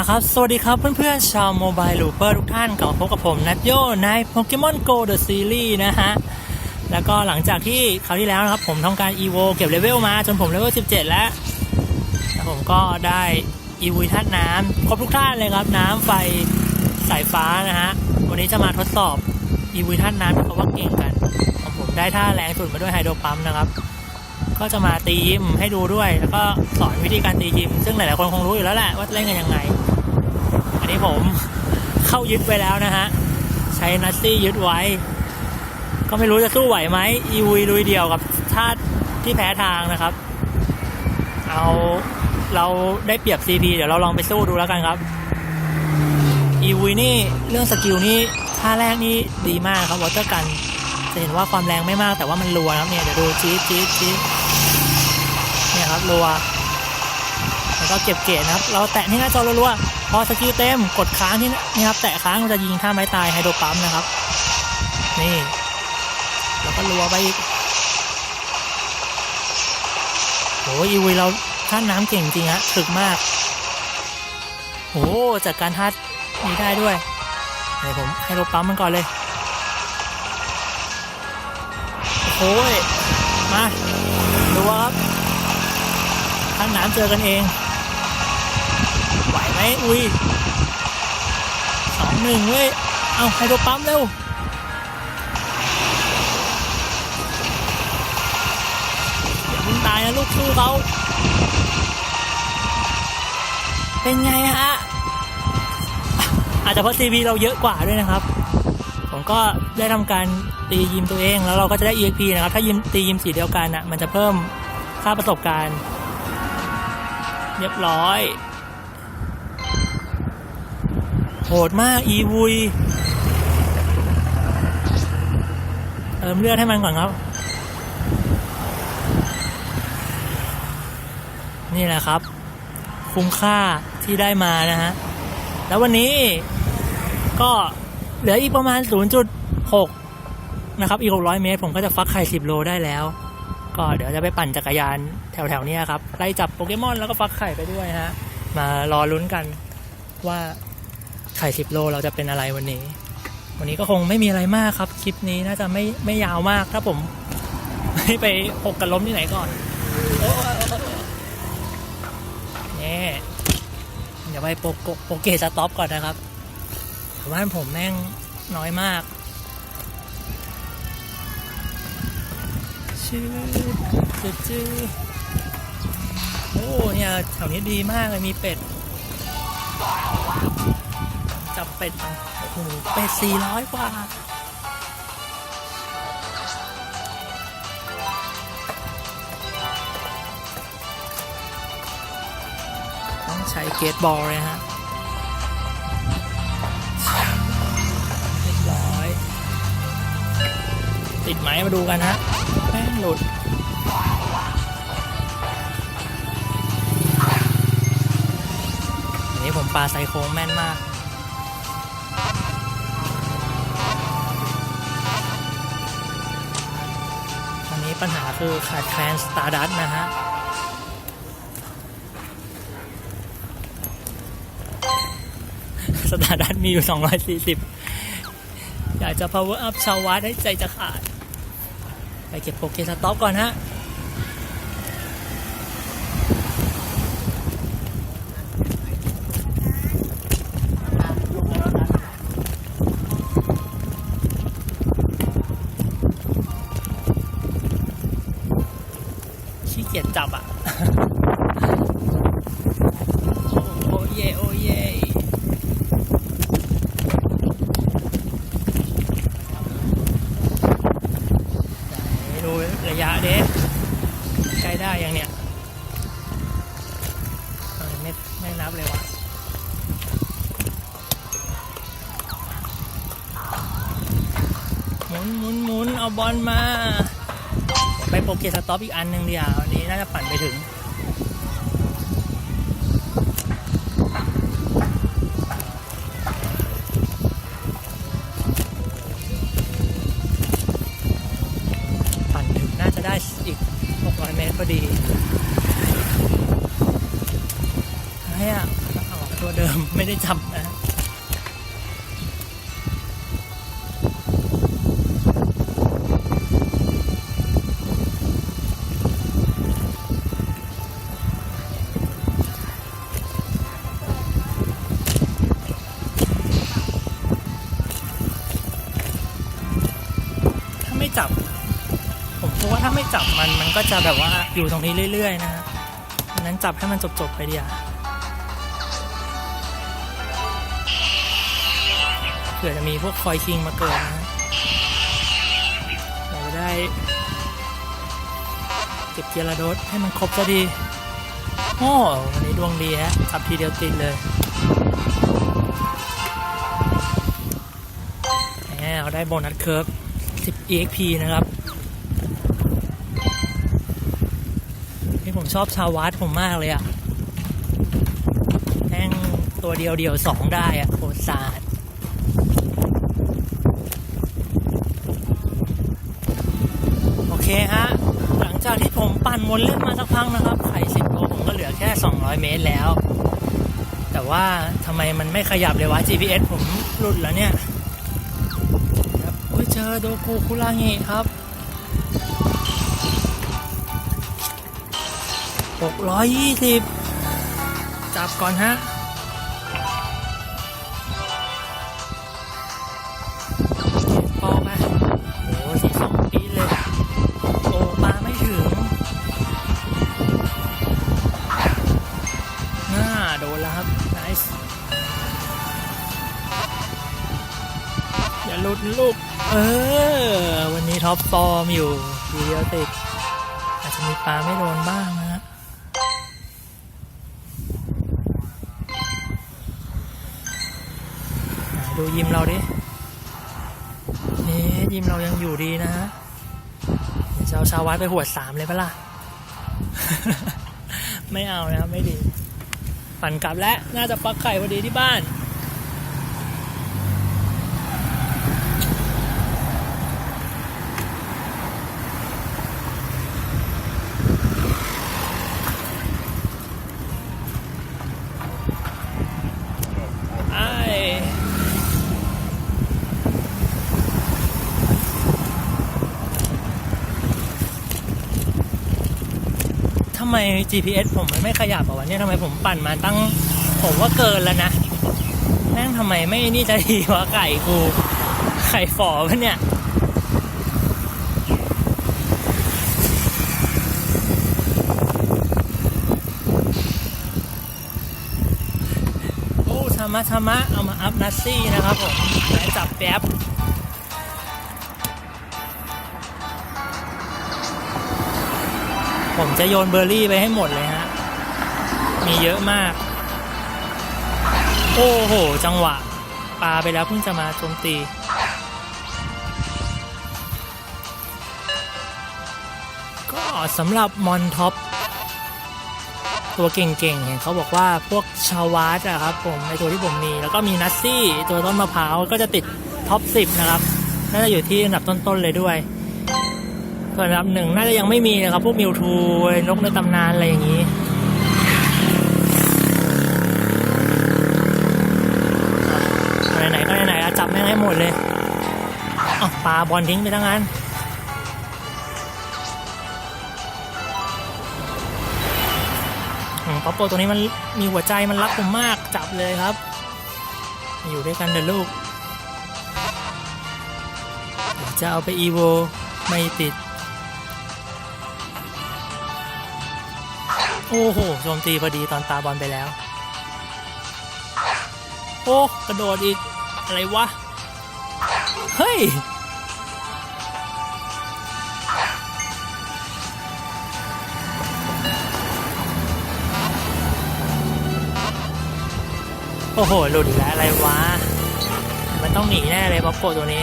อ่าครับ สวัสดีครับเพื่อนๆชาวโมบายลูเปอร์ทุกท่านกลับมาพบกับผมนัทโยใน Pokemon Go The Series นะฮะ แล้วก็หลังจากที่คราวที่แล้วนะครับ ผมทำการ EVO เก็บเลเวลมาจนผมเลเวล 17 แล้วแล้วผมก็ได้ EV ธาตุน้ำครบทุกท่านเลยครับ น้ำไฟสายฟ้านะฮะ วันนี้จะมาทดสอบ EV ธาตุน้ำที่เขาว่าเก่งกันของผมได้ท่าแรงสุดมาด้วยไฮโดรปั๊มนะครับก็จะมาตียิมให้ดูด้วย แล้วก็สอนวิธีการตียิม ซึ่งหลาย ๆ คนคงรู้อยู่แล้วแหละว่าเล่นกันยังไง นี้ผมเข้ายึดไปแล้วนะฮะ ใช้นัตตี้ยึดไว้ ก็ไม่รู้จะสู้ไหวไหมอีวีลุยเดียวกับธาตุที่แพ้ทางนะครับ เอาเราได้เปรียบ CP เดี๋ยวเราลองไปสู้ดูแล้วกันครับอีวีนี่เรื่องสกิลนี่ท่าแรกนี่ดีมากครับวอเตอร์กันจะเห็นว่าความแรงไม่มากแต่ว่ามันรัวครับเนี่ยเดี๋ยวดูจี๊ดจี๊ดจี๊ดเนี่ยครับรัวแล้วก็เก็บเกรดนะครับ เราแตะที่หน้าจอรัวๆ พอสกิลเต็มกดค้างที่นี่ครับ แตะค้างมันจะยิงท่าไม้ตายไฮโดรปั๊มนะครับ นี่ แล้วก็รัวไปอีกโอ้ยอีวีเราท่าน้ำเก่งจริงฮะถึกมากโอ้จากการท่านี้ได้ด้วยเดี๋ยวผมไฮโดรปั๊มมันก่อนเลยโอ้ยมาดูครับท่าน้ำเจอกันเอง ไหวไหมอุ้ยสองหนึ่งเว้ย เอาไฮโดรปั๊มเร็วอย่าเพิ่งตายนะลูกสู้เขาเป็นไงฮะ อาจจะเพราะซีบีเราเยอะกว่าด้วยนะครับ ผมก็ได้ทำการตียิมตัวเองแล้วเราก็จะได้ EXP นะครับ ถ้ายิมตียิมสีเดียวกันอะมันจะเพิ่มค่าประสบการณ์ เรียบร้อย โหดมากอีวุยเติมเลือดให้มันก่อนครับ นี่แหละครับ คุ้มค่าที่ได้มานะฮะ แล้ววันนี้ก็เหลืออีกประมาณ 0.6 นะครับ อีก 600 เมตร ผมก็จะฟักไข่ 10 โลได้แล้ว ก็เดี๋ยวจะไปปั่นจักรยานแถวๆนี้ครับ ไล่จับโปเกมอนแล้วก็ฟักไข่ไปด้วยฮะ มารอลุ้นกันว่า ไข่10โลเราจะเป็นอะไรวันนี้ วันนี้ก็คงไม่มีอะไรมากครับ คลิปนี้น่าจะไม่ไม่ยาวมากถ้าผมไม่ไปหกกันล้มที่ไหนก่อนโอ้ยนี่เดี๋ยวไปโปโกโปเกสต็อปก่อนนะครับแต่บ้านผมแม่งน้อยมากชื่อจืดจืดโอ้เนี่ยแถวนี้ดีมากเลยมีเป็ด จับเป็ดมาโอ้โหเป็ดสี่ร้อยกว่าต้องใช้เกตบอลเลยฮะเรียบร้อย ติดไหมมาดูกันฮะแม่งหลุดนี้ผมปลาไซโค้งแม่นมาก ปัญหาคือขาดแคลนสตาร์ดัสนะฮะสตาร์ดัสมีอยู่ 240 อยากจะ power up ชาววัดให้ใจจะขาด ไปเก็บโปเกสต็อปก่อนฮะ เกียจจับอะ โอ้เยโอ้เยดูระยะเด้ใกล้ได้ยังเนี่ย ไม่ไม่นับเลยวะหมุนหมุนหมุนเอาบอลมา ไปโปเกสต็อปอีกอันหนึ่งเดียววันนี้น่าจะปั่นไปถึงปั่นถึงน่าจะได้อีก 600 เมตรพอดีอะไรอะเอาตัวเดิมไม่ได้จับนะ จับ ผมคิดว่าถ้าไม่จับมันมันก็จะแบบว่าอยู่ตรงนี้เรื่อย ๆ นะฮะดังนั้นจับให้มันจบ ๆ ไปดีอะเผื่อจะมีพวกคอยคิงมาเกิดนะฮะเราจะได้เก็บเกียร์ระโดดให้มันครบจะดีโอ้วันนี้ดวงดีฮะจับทีเดียวติดเลยแหมเราได้โบนัสเคิร์ฟ EXP นะครับนี่ผมชอบชาววัดผมมากเลยอะ่ะแม่งตัวเดียวเดียวสองได้อะ่ะโคตรสาดโอเคฮะ หลังจากที่ผมปั่นวนเล่นมาสักพักนะครับ ไข่สิบโลผมก็เหลือแค่ 200 เมตรแล้ว แต่ว่าทำไมมันไม่ขยับเลยวะ GPS ผมหลุดแล้วเนี่ย จอโดกูคุรางิครับ 620 จับก่อนฮะ หลุดนลูก เออ วันนี้ท็อปฟอร์มอยู่ดีเดียวติด อาจจะมีปลาไม่โดนบ้างนะฮะดูยิมเราดิเอ๊ะยิมเรายังอยู่ดีนะฮะเจะเอาชาววัดไปหวดสามเลยปะล่ะ ไม่เอานะครับไม่ดีปั่นกลับแล้ว น่าจะปักไข่พอดีที่บ้าน ไอ้ทำไม GPS ผมมันไม่ขยับอะวะเนี่ยทำไมผมปั่นมาตั้งผมว่าเกินแล้วนะแม่งทำไมไม่นี่จะดีวะไก่กูไข่ฝอปะเนี่ยโอ้ธรรมะธรรมะเอามาอัพนัสซี่นะครับผมและจับแป๊บ ผมจะโยนเบอร์รี่ไปให้หมดเลยฮะ มีเยอะมาก โอ้โห จังหวะปลาไปแล้วเพิ่งจะมาโจมตี ก็สำหรับมอนท็อป ตัวเก่งๆ เห็นเขาบอกว่าพวกชาวาสอะครับผมในตัวที่ผมมี แล้วก็มีนัสซี่ ตัวต้นมะพร้าว ก็จะติดท็อป 10 นะครับ น่าจะอยู่ที่อันดับต้นๆเลยด้วย ส่วนอันดับหนึ่งน่าจะยังไม่มีนะครับ พวกมิวทูนกในตำนานอะไรอย่างนี้ไหนๆก็ไหนๆจับแม่งให้หมดเลยอ๋อปลาบอลทิ้งไปทั้งนั้นป๊อปโปตัวนี้มันมีหัวใจมันรักผมมากจับเลยครับ อยู่ด้วยกันเดี๋ยวลูกจะเอาไปอีโวไม่ติด โอ้โหโจมตีพอดีตอนปาบอลไปแล้ว โอ้กระโดดอีก อะไรวะ เฮ้ย โอ้โห หลุดแล้วอะไรวะ มันต้องหนีแน่เลยบ๊อบโกตัวนี้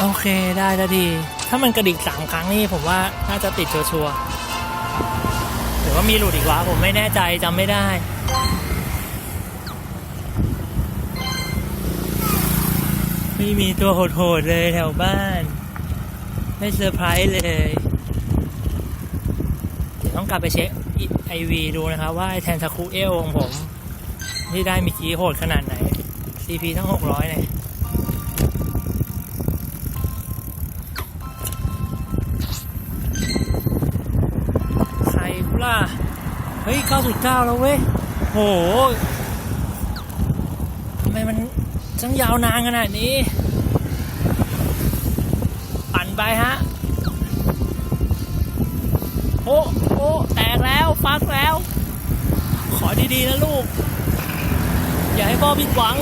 โอเคได้แล้วดีถ้ามันกระดิกสามครั้งนี่ผมว่าน่าจะติดชัวร์หรือว่ามีหลุดอีกวะผมไม่แน่ใจจำไม่ได้ ไม่มีตัวโหดๆเลยแถวบ้าน ไม่เซอร์ไพรส์เลยเดี๋ยวต้องกลับไปเช็คไอวีดูนะครับว่าไอแทนทาคูเอลของผม ที่ได้มีจีโหดขนาดไหน CP ทั้ง 600เนี่ย ฮ้ย 9.9 แล้วเว้ย โหทำไมมันช่างยาวนานขนาดนี้ ปั่นไปฮะ โอ้โอ้แตกแล้ว ฟักแล้ว ขอดี ๆ นะลูก อย่าให้พ่อผิดหวัง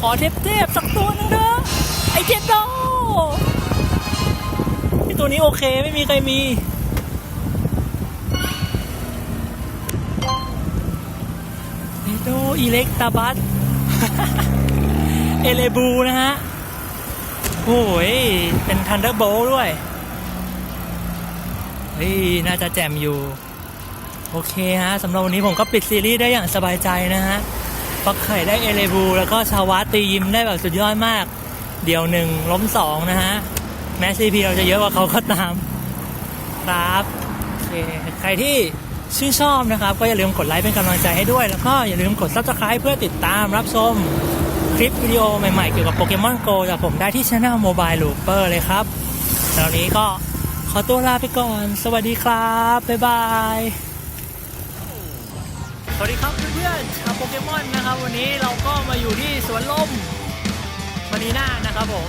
ขอเทพๆสักตัวหนึงเถอไอเจ็ดโดไอตัวนี้โอเคไม่มีใครมี อโดอีเล็กตาบัสเอเลบูนะฮะ โอ้ย เป็นทันเดอร์โบลด้วย เฮ้ย น่าจะแจ่มอยู่ โอเคฮะสำหรับวันนี้ผมก็ปิดซีรีส์ได้อย่างสบายใจนะฮะฟักไข่ได้เอเลบู แล้วก็ชาวาตียิมได้แบบสุดยอดมาก เดี่ยวหนึ่งล้มสองนะฮะ แม้ซีพีเราจะเยอะกว่าเขาก็ตาม ครับ โอเค ใครที่ ชื่นชอบนะครับ ก็อย่าลืมกดไลค์เป็นกำลังใจให้ด้วย แล้วก็อย่าลืมกด subscribe เพื่อติดตามรับชมคลิปวิดีโอใหม่ๆ เกี่ยวกับโปเกมอนโกจากผมได้ที่ช anel Mobile Looper เลยครับแล้ววันนี้ก็ขอตัวลาไปก่อน สวัสดีครับ บ๊ายบาย สวัสดีครับเพื่อนๆชาวโปเกมอนนะครับ วันนี้เราก็มาอยู่ที่สวนลมมารีน่านะครับผม